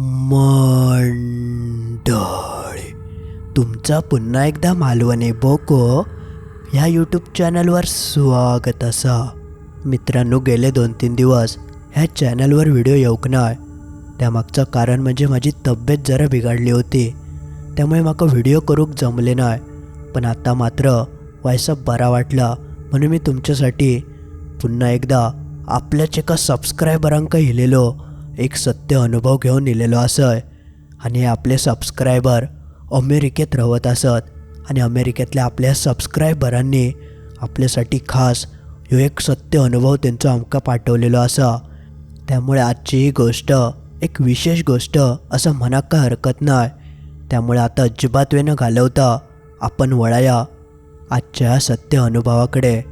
मंडळी तुमचा पुन्हा एकदा मालवणी बोको ह्या यूट्यूब चॅनलवर स्वागत असा. मित्रांनो गेले दोन तीन दिवस ह्या चॅनलवर व्हिडिओ येऊक नाय. त्यामागचं कारण म्हणजे माझी तब्येत जरा बिघडली होती. त्यामुळे म्हाका व्हिडिओ करूक जमले नाय. पण आता मात्र व्हायचा बरा वाटला. म्हणून मी तुमच्यासाठी पुन्हा एकदा आपल्याच एका सबस्क्रायबरांक हिलेलो एक सत्य अनुभव घेऊन दिलेलो असत आणि आपले सबस्क्रायबर अमेरिकेत राहत असत आणि अमेरिकेतल्या आपल्या सबस्क्रायबरांनी आपल्यासाठी खास ह्यो एक सत्य अनुभव त्यांचा आमकां पाठवलेलो असा. त्यामुळे आजची ही गोष्ट एक विशेष गोष्ट असं मनाक काय हरकत नाही त्यामुळे आता अजिबात वेळ न घालवता आपण वळाया आजच्या सत्य अनुभवाकडे.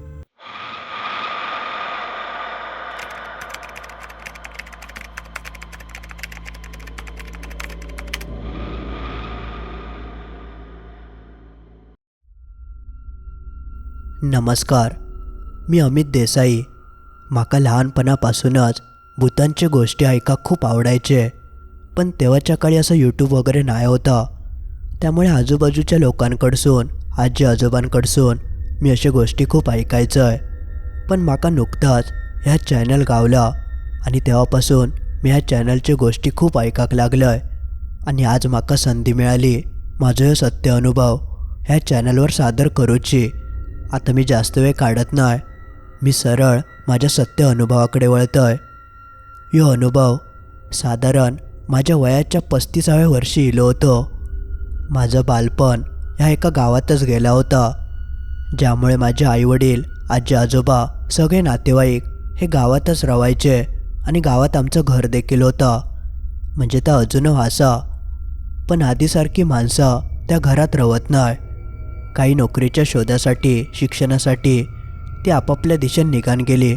नमस्कार मी अमित देसाई. म्हाका लहानपणापासूनच भूतांचे गोष्टी ऐका खूप आवडायचे पण तेव्हाच्या काळी असं यूट्यूब वगैरे नाही होता. त्यामुळे आजूबाजूच्या लोकांकडसून आजी आजोबांकडसून मी अशा गोष्टी खूप ऐकायचं आहे पण म्हाका नुकताच ह्या चॅनल गावला आणि तेव्हापासून मी ह्या चॅनलचे गोष्टी खूप ऐकाक लागलं आहे आणि आज म्हाका संधी मिळाली. माझो सत्य अनुभव ह्या चॅनलवर सादर करूची. आता मी जास्त वेळ काढत नाही. मी सरळ माझ्या सत्य अनुभवाकडे वळतो आहे ह्यो अनुभव साधारण माझ्या वयाच्या पस्तीसाव्या वर्षी इलो होतो. माझं बालपण ह्या एका गावातच गेला होता ज्यामुळे माझे आईवडील आजी आजोबा सगळे नातेवाईक हे गावातच रवायचे आणि गावात आमचं घर देखील होतं. म्हणजे तर अजून वासा पण आधीसारखी माणसं त्या घरात रवत नाही. काही नोकरीच्या शोधासाठी शिक्षणासाठी ती आपापल्या दिशेने निघान गेली.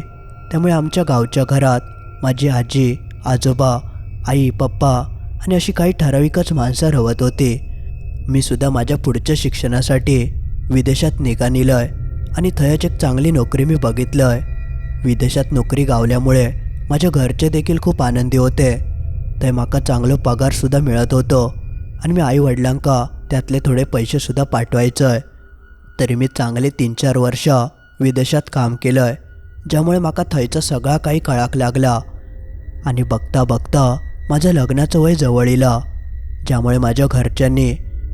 त्यामुळे आमच्या गावच्या घरात माझी आजी आजोबा आई पप्पा आणि अशी काही ठराविकच माणसं रवत होती. मी सुद्धा माझ्या पुढच्या शिक्षणासाठी विदेशात निघालेलो आहे आणि थयच एक चांगली नोकरी मी बघितलं आहे विदेशात नोकरी गावल्यामुळे माझ्या घरचे देखील खूप आनंदी होते. ते माका चांगलो पगारसुद्धा मिळत होतो आणि मी आई वडिलांका त्यातले थोडे पैसेसुद्धा पाठवायचं आहे तरी मी चांगले तीन चार वर्ष विदेशात काम केलं आहे ज्यामुळे माका थंयचा सगळा काही कळाक लागला. आणि बघता बघता माझं लग्नाचं वय जवळ येला ज्यामुळे माझ्या घरच्यांनी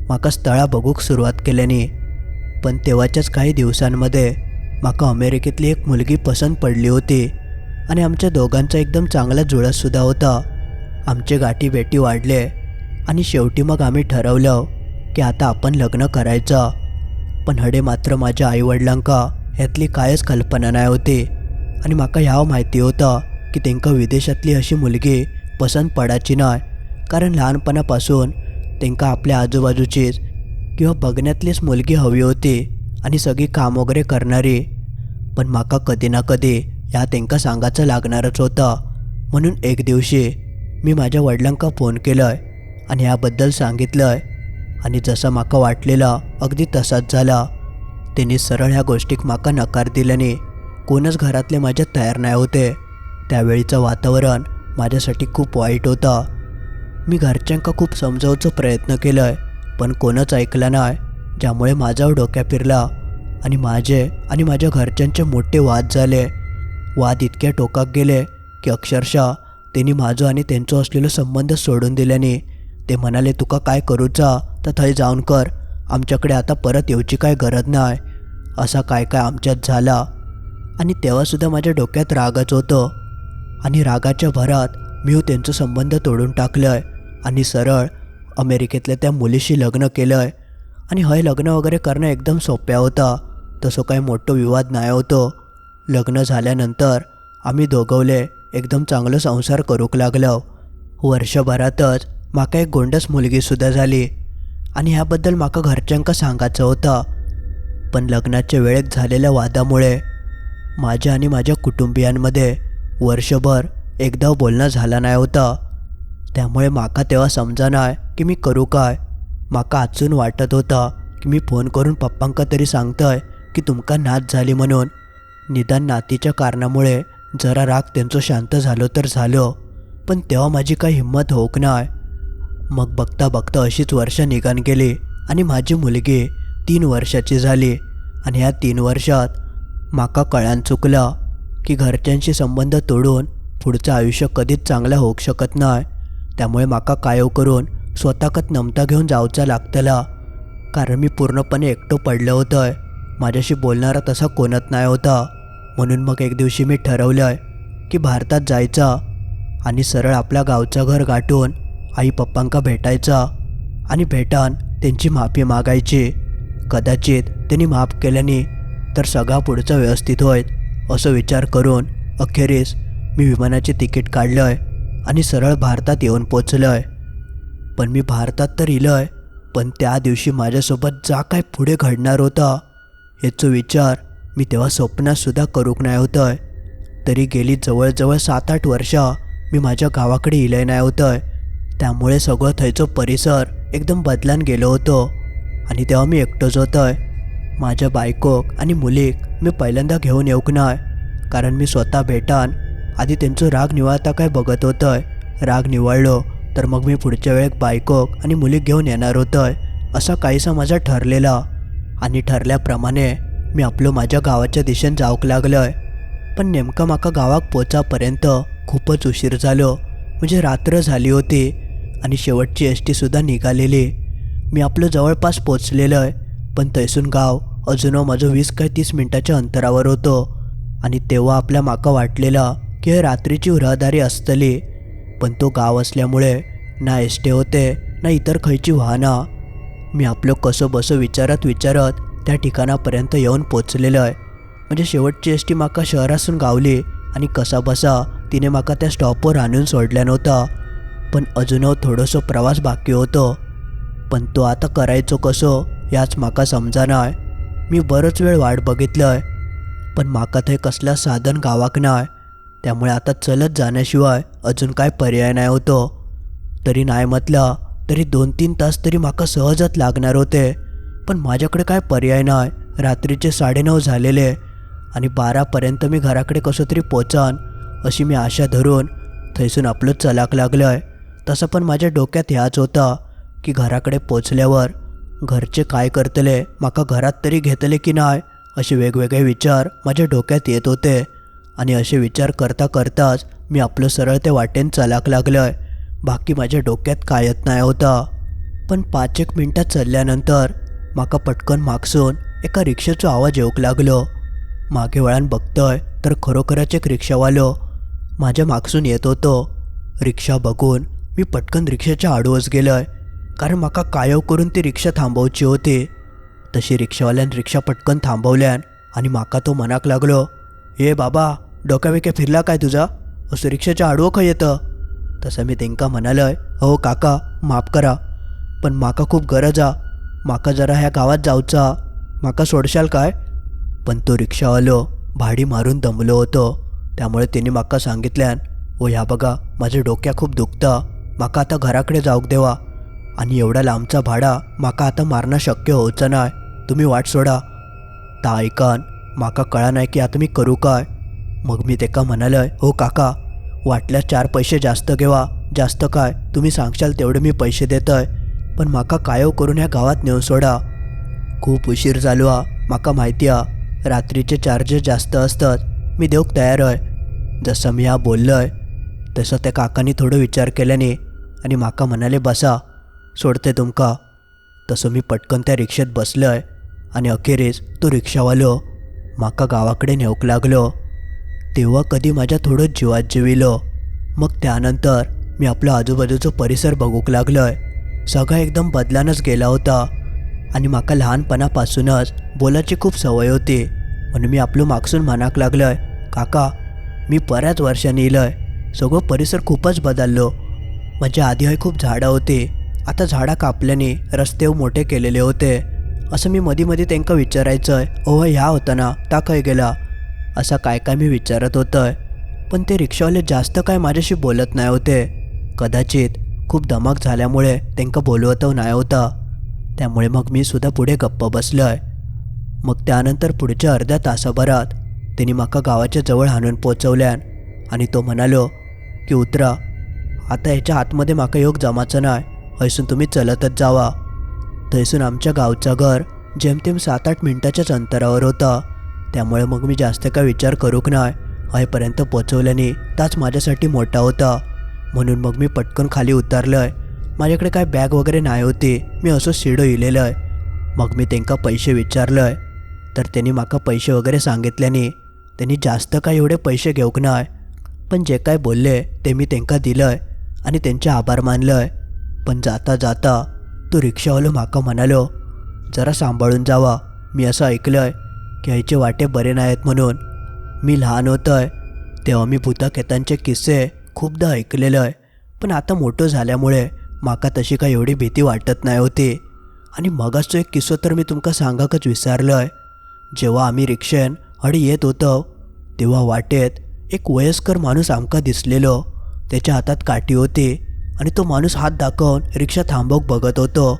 माका स्थळा बघूक सुरुवात केल्यानी. पण तेव्हाच्याच काही दिवसांमध्ये माका अमेरिकेतली एक मुलगी पसंत पडली होती आणि आमच्या दोघांचा एकदम चांगला जुळतसुद्धा होता. आमचे गाठीभेटी वाढले आणि शेवटी मग आम्ही ठरवलं की आता आपण लग्न करायचं. पण हडे मात्र माझ्या आईवडिलांका ह्यातली कायच कल्पना नाही होती. आणि म्हाका ह्या माहिती होतं की तेंका विदेशातली अशी मुलगी पसंत पडाची नाही. कारण लहानपणापासून तेंका आपल्या आजूबाजूचीच किंवा बघण्यातलीच मुलगी हवी होती आणि सगळी काम वगैरे करणारी. पण माका कधी ना कधी ह्या तेंका सांगायचं लागणारच होतं. म्हणून एक दिवशी मी माझ्या वडिलांका फोन केलं आणि ह्याबद्दल सांगितलं आणि जसं माका वाटलेलं अगदी तसाच झाला. त्यांनी सरळ ह्या गोष्टीक माका नकार दिल्याने कोणच घरातले माझ्या तयार नाही होते. त्यावेळीचं वातावरण माझ्यासाठी खूप वाईट होतं. मी घरच्यांका खूप समजावचा प्रयत्न केलाय पण कोणच ऐकलं नाही ज्यामुळे माझा डोक्या फिरला आणि माझे आणि माझ्या घरच्यांचे मोठे वाद झाले. वाद इतक्या टोकाक गेले की अक्षरशः त्यांनी माझं आणि त्यांचं असलेलं संबंध सोडून दिल्याने ते म्हणाले तुका काय करूचा? तर थंय जाऊन कर. आमच्याकडे आता परत येऊची काय गरज नाही असा काय काय आमच्यात झाला. आणि तेव्हासुद्धा माझ्या डोक्यात रागच होतं. आणि रागाच्या भरात मी त्यांचा त्यांचं संबंध तोडून टाकलं आहे आणि सरळ अमेरिकेतल्या त्या मुलीशी लग्न केलं आहे आणि हय लग्न वगैरे करणं एकदम सोप्या होता. तसं काही मोठं विवाद नाही होतो. लग्न झाल्यानंतर आम्ही दोघवले. एकदम चांगलं संसार करूक लागलो. वर्षभरातच माका एक गोंडस मुलगीसुद्धा झाली. आणि ह्याबद्दल माका घरच्यांका सांगायचं होतं. पण लग्नाच्या वेळेत झालेल्या वादामुळे माझ्या आणि माझ्या कुटुंबियांमध्ये वर्षभर एकदा बोलणं झालं नाही होतं. त्यामुळे माका तेव्हा समजा की मी करू काय. माका आजून वाटत होतं की मी फोन करून पप्पांका तरी सांगतंय की तुमका नात झाली म्हणून. निदान नातीच्या कारणामुळे जरा राग त्यांचं शांत झालो तर झालं. पण तेव्हा माझी काही हिंमत होऊक नाही मग बघता बघता अशीच वर्ष निघान गेली आणि माझी मुलगी तीन वर्षाची झाली. आणि ह्या तीन वर्षात माका कळान चुकला की घरच्यांशी संबंध तोडून पुढचं आयुष्य कधीच चांगलं होऊ शकत नाही. त्यामुळे माका कायव करून स्वतःकत नमता घेऊन जावचा लागतला. कारण मी पूर्णपणे एकटो पडलं होतं माझ्याशी बोलणारा तसा कोणत नाही होता. म्हणून मग एक दिवशी मी ठरवलं की भारतात जायचा आणि सरळ आपल्या गावचं घर गाठून आई पप्पांका भेटायचा आणि भेटान त्यांची माफी मागायची. कदाचित त्यांनी माफ केल्याने तर सगळा पुढचा व्यवस्थित होईल असं विचार करून अखेरीस मी विमानाचे तिकीट काढलंय आणि सरळ भारतात येऊन पोचलोय. पण मी भारतात तर इलोय पण त्या दिवशी माझ्यासोबत जा काय पुढे घडणार होता याचा विचार मी तेव्हा स्वप्नातसुद्धा करूक नाही होतंय. तरी गेली जवळजवळ सात आठ वर्ष मी माझ्या गावाकडे इलंय नाही होतंय. त्यामुळे सगळं थंयचो परिसर एकदम बदलान गेलो होतो. आणि तेव्हा मी एकटोच होतोय. माझ्या बायकोक आणि मुलीक मी पहिल्यांदा घेऊन येऊक नाही कारण मी स्वतः भेटान. आधी त्यांचं राग निवाळता काय बघत होतोय. राग निवळलो तर मग मी पुढच्या वेळेक बायकोक आणि मुलीक घेऊन येणार होतोय असा काहीसा माझा ठरलेला. आणि ठरल्याप्रमाणे मी आपलं माझ्या गावाच्या दिशेने जाऊक लागलोय. पण नेमकं माका गावाक पोचापर्यंत खूपच उशीर झालो. म्हणजे रात्र झाली होती. आणि शेवटची एस टीसुद्धा निघालेली. मी आपलं जवळपास पोचलेलं आहे पण तैसून गाव अजून माझं वीस काय तीस मिनटाच्या अंतरावर होतो. आणि तेव्हा आपल्या माका वाटलेलं की हे रात्रीची रहदारी असतली पण तो गाव असल्यामुळे ना एस टी होते ना इतर खयची वाहनं. मी आपलं कसं बसं विचारत विचारत त्या ठिकाणापर्यंत येऊन पोचलेलं आहे. म्हणजे शेवटची एस टी माका शहरासून गावली आणि कसा बसा तिने माका त्या स्टॉपवर आणून सोडल्या नव्हता पण अजून थोडंसो प्रवास बाकी होतो. पण तो आता करायचो कसो याच माका समजानाय. मी बरंच वेळ वाट बघितलंय. पण माका थंय कसलं साधन गावाक नाय. त्यामुळे आता चलत जाण्याशिवाय अजून काय पर्याय नाही होतो. तरी नाही म्हटलं तरी दोन तीन तास तरी माका सहजच लागणार होते. पण माझ्याकडे काय पर्याय नाही रात्रीचे साडेनऊ झालेले. आणि बारापर्यंत मी घराकडे कसं तरी पोचान अशी मी आशा धरून थैसून आपलं चलाक लागलंय. तसं पण माझ्या डोक्यात ह्याच होता की घराकडे पोचल्यावर घरचे काय करतले माका घरात तरी घेतले की नाही असे वेगवेगळे विचार माझ्या डोक्यात येत होते. आणि असे विचार करता करताच मी आपलं सरळ ते वाटेन चलाक लागलंय. बाकी माझ्या डोक्यात कायत नाही होता. पण पाच एक मिनटात चालल्यानंतर माका पटकन मागसून एका रिक्षेचो आवाज येऊक लागलो. मागे वळान बघतोय तर खरोखरच एक रिक्षावालो. माझ्या मागसून येत होतो. रिक्षा बघून मी पटकन रिक्षाच्या आडवच गेलोय. कारण माका कायव करून ती रिक्षा थांबवची होती. तशी रिक्षावाल्यान रिक्षा पटकन थांबवल्यान आणि माका तो मनाक लागलो ए बाबा डोक्याविके फिरला काय तुझा? असं रिक्षाच्या आडवं खंय येतं. तसं मी तेंका म्हणालय हो काका माफ करा पण माका खूप गरज आ. माका जरा ह्या गावात जाऊचा. माका सोडशाल काय? पण तो रिक्षावालो भाडी मारून दमलो होतो. त्यामुळे तिने माका सांगितल्यान ओ ह्या बघा माझे डोक्या खूप दुखता. माका आता घराकडे जाऊक देवा. आणि एवढा लांबचा भाडा माका आता मारणं शक्य होऊचं नाय. तुम्ही वाट सोडा. ता ऐकान माका कळा की आता मी करू काय? मग मी तेका म्हणालय हो काका वाटल्यास चार पैसे जास्त घेवा. जास्त काय? तुम्ही सांगशाल तेवढे मी पैसे देतय. पण माका कायव करून ह्या गावात नेव सोडा. खूप उशीर झालो हा माका माहिती हा रात्रीचे चार्जेस जास्त असतात. मी देऊक तयार आहे. जसं मी हा बोललोय तसं त्या काकांनी थोडं विचार केल्याने आणि माका म्हणाले बसा सोडते तुमका. तसं मी पटकन त्या रिक्षेत बसलोय आणि अखेरीस तो रिक्षावालो माका गावाकडे नेऊक लागलो. तेव्हा कधी माझ्या थोडं जीवात जिविलो. मग त्यानंतर मी आपला आजूबाजूचो परिसर बघूक लागलोय. सगळा एकदम बदलानच गेला होता आणि माका लहानपणापासूनच बोलायची खूप सवय होती. म्हणून मी आपलं मागसून म्हणाक लागलोय काका मी बऱ्याच वर्षांनी इलय. सगळं परिसर खूपच बदललो. माझ्या आधी हय खूप झाडं होती. आता झाडा कापल्याने रस्ते हो मोठे केलेले होते. असं मी मध्ये मध्ये त्यांना विचारायचंय ओह ह्या होता ना? ता काय गेला? असा काय काय मी विचारत होतंय. पण ते रिक्षावाले जास्त काय माझ्याशी बोलत नाही होते. कदाचित खूप धमक झाल्यामुळे त्यांना बोलवत नाही होता. त्यामुळे मग मी सुद्धा पुढे गप्प बसलोय. मग त्यानंतर पुढच्या अर्ध्या तासाभरात त्यांनी माका गावाच्या जवळ हाणून पोचवल्यान आणि तो म्हणालो की उतरा आता ह्याच्या आतमध्ये माका योग जमाचं नाय. हयसून तुम्ही चलतच जावा. थंयसून आमच्या गावचं घर जेमतेम सात आठ मिनटाच्याच अंतरावर होतं. त्यामुळे मग मी जास्त काय विचार करूक नाय. हयपर्यंत पोचवल्याने ताच माझ्यासाठी मोठा होता. म्हणून मग मी पटकन खाली उतरलंय. माझ्याकडे काय बॅग वगैरे नाही होती. मी असं शिडो इलेलंय मग मी त्यांना पैसे विचारलंय. तर त्यांनी माका पैसे वगैरे सांगितल्याने त्यांनी जास्त काय एवढे पैसे घेऊक नाय. पण जे काय बोलले ते मी त्यांना दिलंय. आणि त्यांचे आभार मानलंय. पण जाता जाता तो रिक्षावालो माका म्हणालो जरा सांभाळून जावा. मी असं ऐकलंय की आईचे वाटे बरे नाहीत म्हणून. मी लहान होतोय. तेव्हा मी भूताखेतांचे किस्से खूपदा ऐकलेलं आहे पण आता मोठं झाल्यामुळे माका तशी काय एवढी भीती वाटत नाही होती. आणि मगाचो एक किस्सो तर मी तुमका सांगाकच विसरलो आहे जेव्हा आम्ही रिक्षेन हडी येत होतो तेव्हा वाटेत एक वयस्कर माणूस आमका दिसलेलो. त्याच्या हातात काठी होती आणि तो माणूस हात दाखवून रिक्षा थांबवक बघत होतो.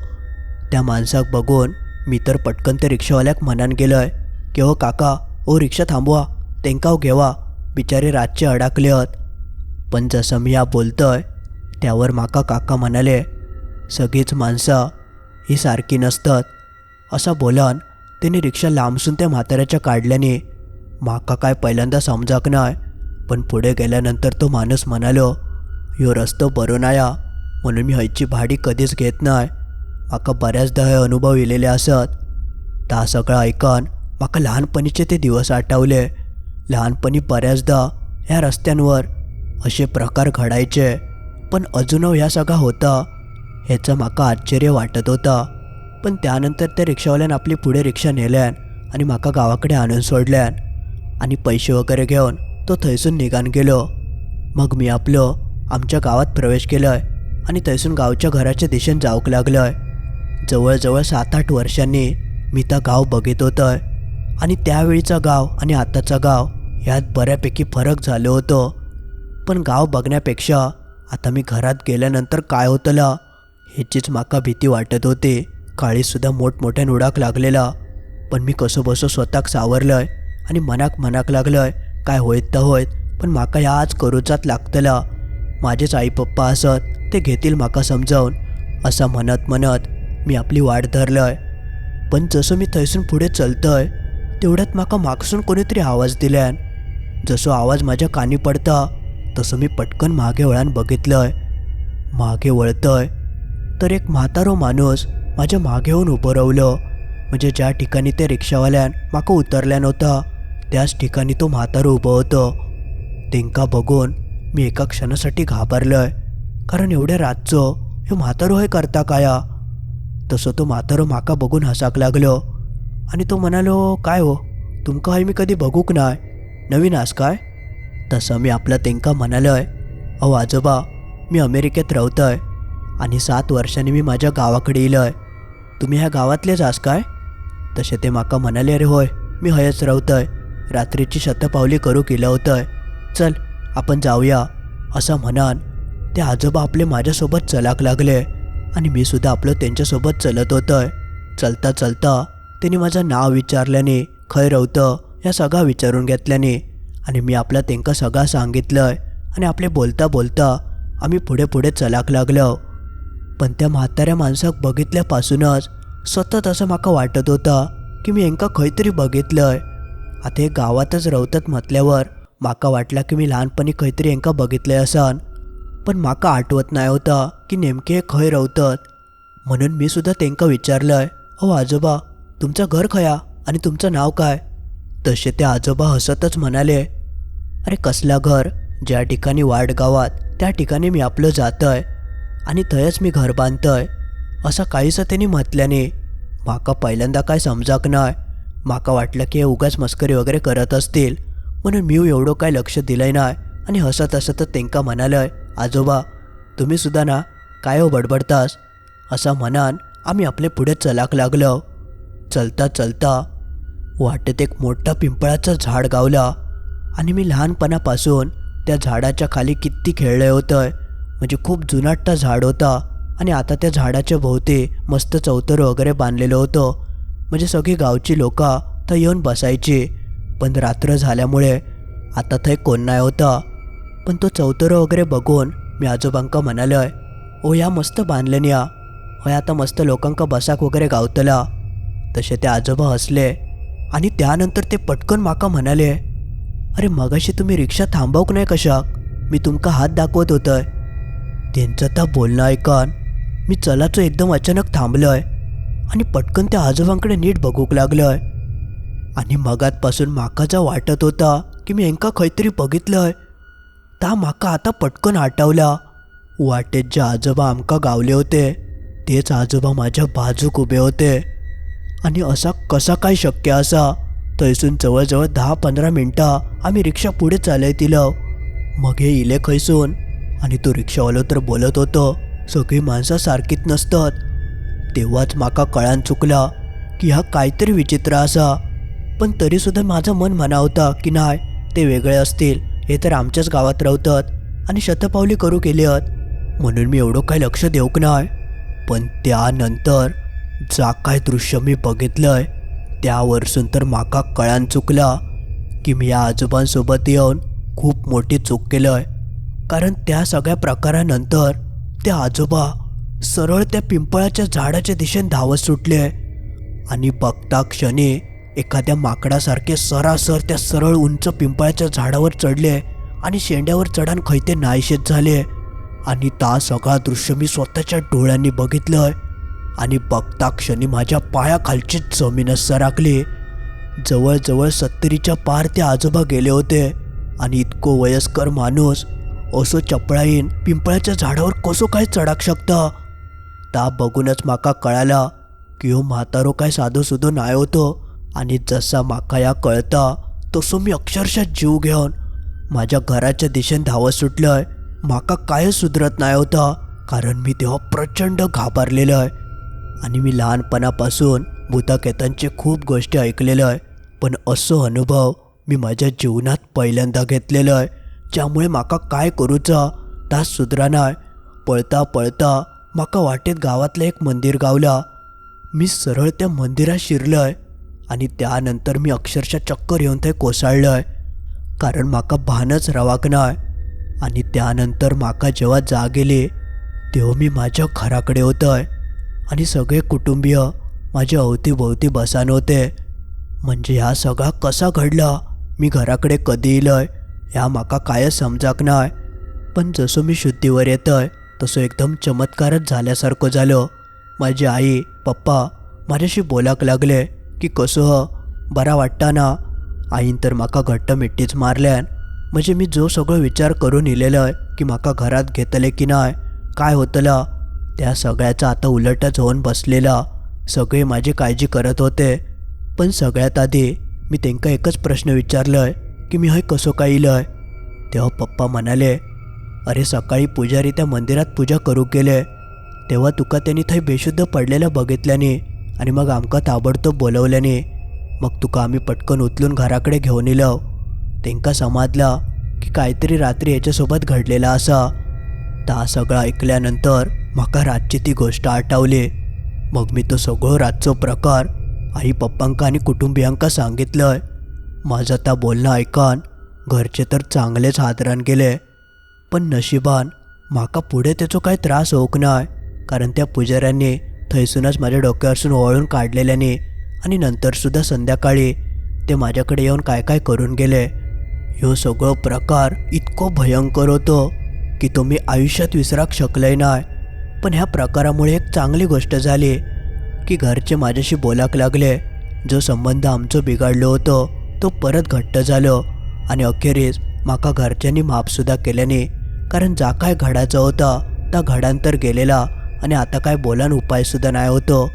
त्या माणसाक बघून मी तर पटकन त्या रिक्षावाल्याक मनान गेलोय की हो काका ओ रिक्षा थांबवा तेंका हो घेवा बिचारे रातचे अडकले हत. पण जसं मी या बोलतोय त्यावर माका काका म्हणाले सगळीच माणसं ही सारखी नसतात. असं बोलन त्याने रिक्षा लांबसून त्या म्हाताऱ्याच्या काढल्याने माका काय पहिल्यांदा समजाक नाय पण पुढे गेल्यानंतर तो माणूस म्हणालो ह्यो रस्तो बरो नाया म्हणून मी हयची भाडी कधीच घेत नाय. म्हाका बऱ्याचदा हे अनुभव येलेले असत. ता सगळं ऐकन म्हाका लहानपणीचे ते दिवस आठवले. लहानपणी बऱ्याचदा ह्या रस्त्यांवर असे प्रकार घडायचे पण अजूनव ह्या सगळा होता ह्याचं म्हाका आश्चर्य वाटत होता. पण त्यानंतर त्या रिक्षावाल्यान आपली पुढे रिक्षा नेल्यान आणि म्हाका गावाकडे आणून सोडल्यान आणि पैसे वगैरे घेऊन तो थंयसून निघान गेलो. मग मी आपलो आमच्या गावात प्रवेश केलोय आणि थंयसून गावच्या घराच्या दिशेन जाऊक लागलोय. जवळजवळ सात आठ वर्षांनी मी त्या गाव बघित होतोय आणि त्यावेळीचा गाव आणि आताचा गाव ह्यात बऱ्यापैकी फरक झालो होतो. पण गाव बघण्यापेक्षा आता मी घरात गेल्यानंतर काय होतलं ह्याचीच माका भीती वाटत होती. काळीसुद्धा मोठमोठ्यान उडाक लागलेला. पण मी कसं स्वतःक स्वताक सावरलंय आणि मनाक मनाक लागलंय. काय होईत तर होईत पण माका ह्या आज करूचाच लागतला. माझेच आई पप्पा असत ते घेतील माका समजावून. असं म्हणत म्हणत मी आपली वाट धरलंय. पण जसं मी थंयसून पुढे चलतंय तेवढ्यात माका मागसून कोणीतरी आवाज दिल्यान जसो आवाज माझ्या कानी पडता तसं मी पटकन मागे वळान बघितलंय. मागे वळतंय. तर एक म्हातारो माणूस माझ्या मागे येऊन उभं रावलं म्हणजे ज्या ठिकाणी ते रिक्षावाल्यान माका उतरल्यान होता त्याच ठिकाणी तो म्हातारो उभं होतं. तेंका बघून मी एका क्षणासाठी घाबरलोय कारण एवढ्या रातचो हे म्हातारो हे करता काया? तसं तो म्हातारो माका बघून हसाक लागलो आणि तो म्हणालो काय हो तुमका हय मी कधी बघूक नाय? नवीन आस काय? तसं मी आपलं तेंका म्हणालोय अहो आजोबा मी अमेरिकेत राहतोय आणि सात वर्षांनी मी माझ्या गावाकडे येलोय तुम्ही ह्या गावातलेच आस काय? तसे ते माका म्हणाले अरे होय मी हयच राहतोय रात्रीची शतपावली करू केलं होतंय. चल आपण जाऊया असं म्हणान. ते आजोबा आपले माझ्यासोबत चलाक लागले आणि मी सुद्धा आपलं त्यांच्यासोबत चलत होतोय. चलता चलता त्यांनी माझं नाव विचारल्याने खय रवतं या सगळा विचारून घेतल्याने आणि मी आपला तेंका सगळा सांगितलंय आणि आपले बोलता बोलता आम्ही पुढे पुढे चलाक लागलो. पण त्या म्हाताऱ्या माणसाक बघितल्यापासूनच सतत असं माका वाटत होता की मी हेंका खंयतरी बघितलंय. आता हे गावातच रवतात म्हटल्यावर माका वाटला की मी लहानपणी खंयतरी हांकां बघितले असन. पण माका आठवत नाही होता की नेमके हे खंय रवतात. म्हणून मी सुद्धा तेंका विचारलंय अहो आजोबा तुमचं घर खया आणि तुमचं नाव काय? तसे ते आजोबा हसतच म्हणाले अरे कसला घर? ज्या ठिकाणी वाड गावात त्या ठिकाणी मी आपलं जातंय आणि थंयच मी घर बांधतंय. असं काहीसं त्यांनी म्हटल्याने माका पहिल्यांदा काय समजाक नाय माका वाटलं की हे उगाच मस्करी वगैरे करत असतील. म्हणून मी एवढं काय लक्ष दिलंय नाय आणि हसत हसत तेंका म्हणालंय आजोबा तुम्ही सुद्धा ना काय हो बडबडतास? असं म्हणान आम्ही आपले पुढे चलाक लागलो. चलता चलता वाटेत एक मोठा पिंपळाचं झाड गावला. आणि मी लहानपणापासून त्या झाडाच्या खाली किती खेळलं होतं. म्हणजे खूप जुनाट्टा झाड होता. आणि आता त्या झाडाच्या भोवती मस्त चौतर वगैरे बांधलेलं होतं. म्हणजे सगळी गावची लोका तर येऊन बसायची. पण रात्र झाल्यामुळे आता थंय कोण नाही होता. पण तो चौतरो वगैरे बघून मी आजोबांका म्हणालोय ओ या मस्त बांधल्याने या हय आता मस्त लोकांका बसाक वगैरे गावतला. तसे ते आजोबा हसले आणि त्यानंतर ते पटकन माका म्हणाले अरे मगाशी तुम्ही रिक्षा थांबवक नाही कशाक? मी तुमका हात दाखवत होतंय. त्यांचं तर बोलणं ऐकन मी चलाचो एकदम अचानक थांबलोय. आणि पटकन त्या आजोबांकडे नीट बघूक लागलंय. आणि मगातपासून माकाचा वाटत होता की मी हेंका खंयतरी बघितलंय. ता माका आता पटकन आठवला. वाटेत जे आजोबा आमका गावले होते तेच आजोबा माझ्या बाजूक उभे होते. आणि असा कसा काय शक्य असा थंयसून जवळजवळ दहा पंधरा मिनटां आम्ही रिक्षा पुढे चालयतिलो. मग हे इले खंयसून आणि तो रिक्षावालो तर बोलत होतो सगळी माणसं सारकीच नसतात. तेव्हाच माका कळान चुकला की हा काहीतरी विचित्र असा. पण तरीसुद्धा माझं मन म्हणावता की नाही ते वेगळे असतील. हे तर आमच्याच गावात राहतात आणि शतपावली करू केल्यात. आहेत म्हणून मी एवढं काही लक्ष देऊक नाही. पण त्यानंतर जा काय दृश्य मी बघितलंय त्यावरसून तर माका कळान चुकला की मी या आजोबांसोबत येऊन खूप मोठी चूक केलंय. कारण त्या सगळ्या प्रकारानंतर त्या आजोबा सरळ त्या पिंपळाच्या झाडाच्या दिशेने धावत सुटले. आणि बघता क्षणी एखाद्या माकडासारखे सरासर त्या सरळ उंच पिंपळाच्या झाडावर चढले आणि शेंड्यावर चढान खैते नाहीशेत झाले. आणि ता सगळा दृश्य मी स्वतःच्या डोळ्यांनी बघितलंय. आणि बघता क्षणी माझ्या पायाखालची जमीनच सराकली जवळजवळ सत्तरीच्या पार ते आजोबा गेले होते. आणि इतको वयस्कर माणूस असो चपळाईन पिंपळाच्या झाडावर कसो काय चढाक शकता? ता बघूनच माका कळाला की हो म्हातारो काय साधू सुधो नाय होतो. आणि जसा माका या कळता तसो मी अक्षरशः जीव घेऊन माझ्या घराच्या दिशेन धावत सुटलंय. माका कायच सुधरत नाही होता कारण मी तेव्हा प्रचंड घाबरलेलो आहे आणि मी लहानपणापासून भूताकेतांचे खूप गोष्टी ऐकलेलं आहे पण असो अनुभव मी माझ्या जीवनात पहिल्यांदा घेतलेलो आहे ज्यामुळे माका काय करूचा तास सुधरा नाही. पळता पळता माका वाटेत गावातलं एक मंदिर गावला. मी सरळ त्या मंदिरात शिरलंय आणि त्यानंतर मी अक्षरशः चक्कर येऊन थंय कोसळलंय. कारण माका भानच रवाक नाय आणि त्यानंतर माका जेव्हा जागेले तेव्हा मी माझ्या घराकडे होतंय. आणि सगळे कुटुंबीय माझ्या अवतीभोवती बसान होते. म्हणजे ह्या सगळा कसा घडला मी घराकडे कधी येलोय ह्या माका कायच समजाक नाय पण जसं मी शुद्धीवर येतोय तसं एकदम चमत्कारच झाल्यासारखं झालं. माझी आई पप्पा माझ्याशी बोलाक लागले की कसं ह? बरा वाटता ना? आईन तर म्हाका घट्ट मिट्टीच मारल्यान. म्हणजे मी जो सगळं विचार करून इलेलो आहे की म्हाका घरात घेतले की नाय काय होतला त्या सगळ्याचा आता उलटच होऊन बसलेला. सगळे माझी काळजी करत होते. पण सगळ्यात आधी मी त्यांना एकच प्रश्न विचारलोय की मी हय कसो काय इलोय? तेव्हा पप्पा म्हणाले अरे सकाळी पुजारी त्या मंदिरात पूजा करू गेले. तेव्हा तुका त्यांनी थंय बेशुद्ध पडलेलं बघितल्याने आणि मग आमका ताबडतोब बोलवल्याने मग तुका आम्ही पटकन उचलून घराकडे घेऊन येलो तेंका समजला की काहीतरी रात्री याच्यासोबत घडलेला असा. ता सगळं ऐकल्यानंतर म्हाका रातची ती गोष्ट आठवली. मग मी तो सगळो रातचो प्रकार आई पप्पांका आणि कुटुंबियांका सांगितलंय. माझं त्या बोलणं ऐकान घरचे तर चांगलेच हादरान गेले. पण नशिबान म्हाका पुढे त्याचो कांय त्रास होऊक नाय कारण त्या पुजाऱ्यांनी थंयसूनच माझ्या डोक्यावरसून वळून काढलेल्याने आणि नंतरसुद्धा संध्याकाळी ते माझ्याकडे येऊन काय काय करून गेले. ह्यो सगळो प्रकार इतको भयंकर होतो की तो मी आयुष्यात विसराक शकलंय नाय. पण ह्या प्रकारामुळे एक चांगली गोष्ट झाली की घरचे माझ्याशी बोलाक लागले. जो संबंध आमचो बिघडलो होतो तो परत घट्ट झालो आणि अखेरीस माका घरच्यांनी माफसुद्धा केल्याने कारण जा काय घडाचा होता त्या घडांतर गेलेला आणि आता काय बोलान उपायसुद्धा नाही होतो.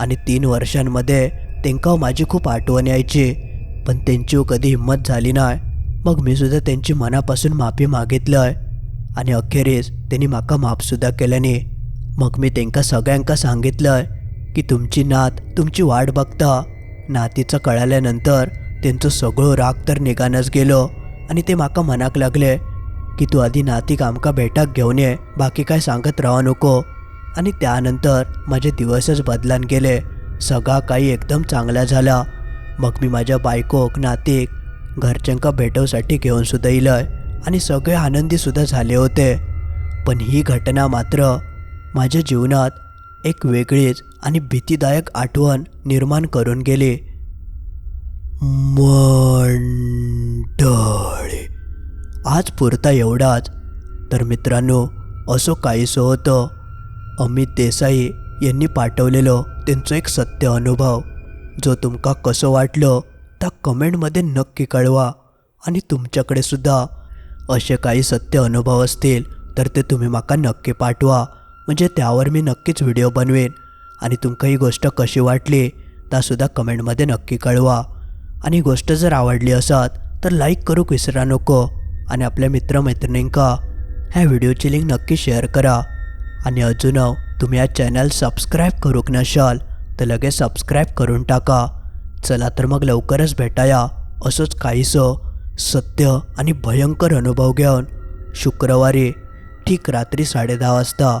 आणि तीन वर्षांमध्ये तेंका माझी खूप आठवण यायची पण त्यांची कधी हिंमत झाली नाही. मग मी सुद्धा त्यांची मनापासून माफी मागितलंय. आणि अखेरीस त्यांनी माका माफसुद्धा केल्याने मग मी तेंका सगळ्यांका सांगितलंय की तुमची नात तुमची वाट बघता. नातीचं कळाल्यानंतर त्यांचं सगळं राग तर निघानच गेलो आणि ते माका मनाक लागले की तू आधी नाती कामका भेटाक घेऊन ये बाकी काय सांगत राहा नको. आणि त्यानंतर माझे दिवसच बदलान गेले. सगळा काही एकदम चांगला झाला. मग मी माझ्या बायकोक नातीक घरच्यांका भेटवसाठी घेऊन सुद्धा इलय आणि सगळे आनंदी सुद्धा झाले होते. पण ही घटना मात्र माझ्या जीवनात एक वेगळीच आणि भीतीदायक आठवण निर्माण करून गेली. मंडळी आज पुरता एवढाच. तर मित्रांनो असं काहीसं होतं. अमित देसाई यांनी पाठवलेलं त्यांचं एक सत्य अनुभव. जो तुमका कसं वाटलं त्या कमेंटमध्ये नक्की कळवा. आणि तुमच्याकडे सुद्धा असे काही सत्य अनुभव असतील तर ते तुम्ही माका नक्की पाठवा. म्हणजे त्यावर मी नक्कीच व्हिडिओ बनवेन. आणि तुमका ही गोष्ट कशी वाटली त्यासुद्धा कमेंटमध्ये नक्की कळवा. आणि गोष्ट जर आवडली असत तर लाईक करूक विसरा नको. आणि आपल्या मित्रमैत्रिणींका ह्या व्हिडिओची लिंक नक्की शेअर करा. आणि अजून तुम्ही या चॅनल सबस्क्राईब करूक नशाल तर लगेच सबस्क्राईब करून टाका. चला तर मग लवकरच भेटाया असंच काहीसं सत्य आणि भयंकर अनुभव घेऊन. शुक्रवारी ठीक रात्री साडेदहा वाजता